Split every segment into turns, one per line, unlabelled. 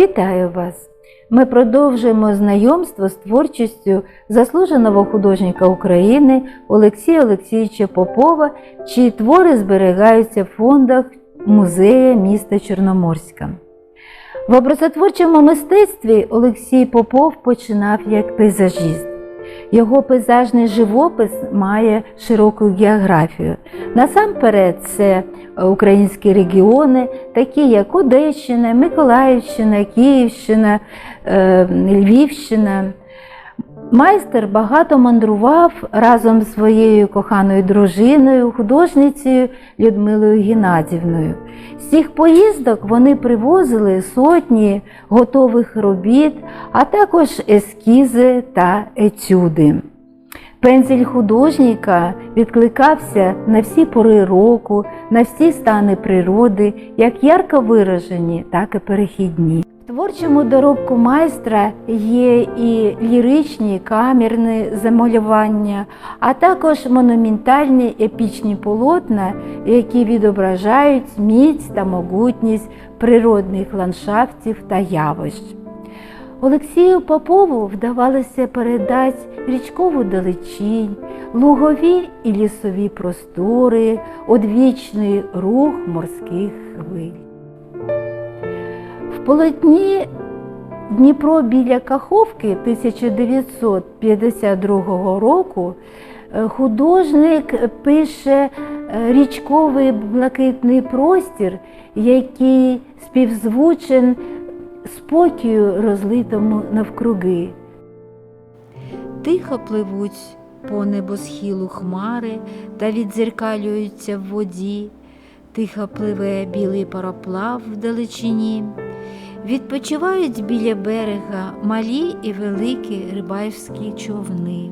Вітаю вас! Ми продовжуємо знайомство з творчістю заслуженого художника України Олексія Олексійовича Попова, чиї твори зберігаються в фондах музея міста Чорноморська. В образотворчому мистецтві Олексій Попов починав як пейзажіст. Його пейзажний живопис має широку географію. Насамперед, це українські регіони, такі як Одещина, Миколаївщина, Київщина, е, Львівщина. Майстер багато мандрував разом з своєю коханою дружиною, художницею Людмилою Геннадівною. З цих поїздок вони привозили сотні готових робіт, а також ескізи та етюди. Пензель художника відкликався на всі пори року, на всі стани природи, як ярко виражені, так і перехідні. Творчому доробку майстра є і ліричні, камерні замалювання, а також монументальні епічні полотна, які відображають міць та могутність природних ландшафтів та явищ. Олексію Попову вдавалося передати річкову далечінь, лугові і лісові простори, одвічний рух морських хвиль. В полотні Дніпро біля Каховки 1952 року е, художник пише е, річковий блакитний простір, який співзвучен спокою розлитому навкруги. Тихо пливуть по небосхилу хмари та віддзеркалюються в воді, тихо пливе білий пароплав вдалечині. Відпочивають біля берега малі і великі рибальські човни.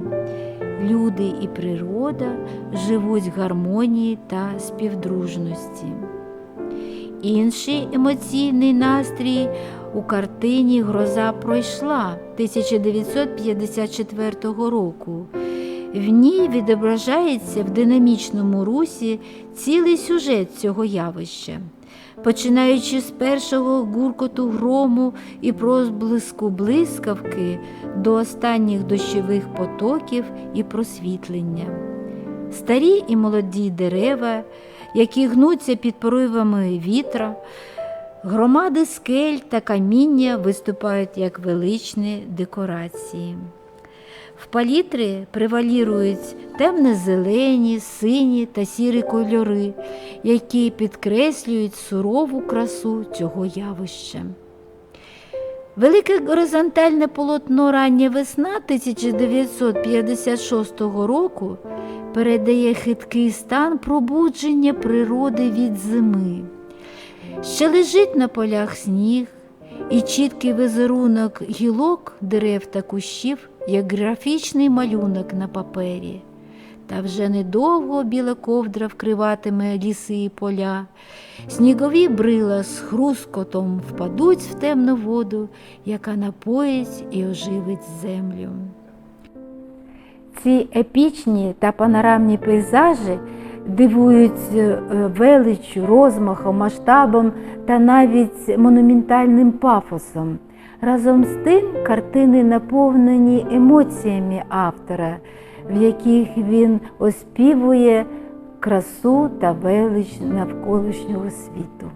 Люди і природа живуть в гармонії та співдружності. Інший емоційний настрій у картині Гроза пройшла 1954 року. В ній відображається в динамічному русі цілий сюжет цього явища, починаючи з першого гуркоту грому і розблиску блискавки до останніх дощових потоків і просвітлення. Старі і молоді дерева, які гнуться під поривами вітра, Громади скель та каміння виступають як величні декорації. В палітри превалірують темно-зелені, сині та сірі кольори, які підкреслюють сурову красу цього явища. Велике горизонтальне полотно Рання весна 1956 року передає хиткий стан пробудження природи від зими. Ще лежить на полях сніг, і чіткий візерунок гілок, дерев та кущів, як графічний малюнок на папері. Та вже недовго біла ковдра вкриватиме ліси і поля, снігові брила з хрускотом впадуть в темну воду, яка напоїть і оживить землю. Ці епічні та панорамні пейзажі дивують е, величчю, розмахом, масштабом та навіть монументальним пафосом. Разом з тим картини наповнені емоціями автора, в яких він оспівує красу та велич навколишнього світу.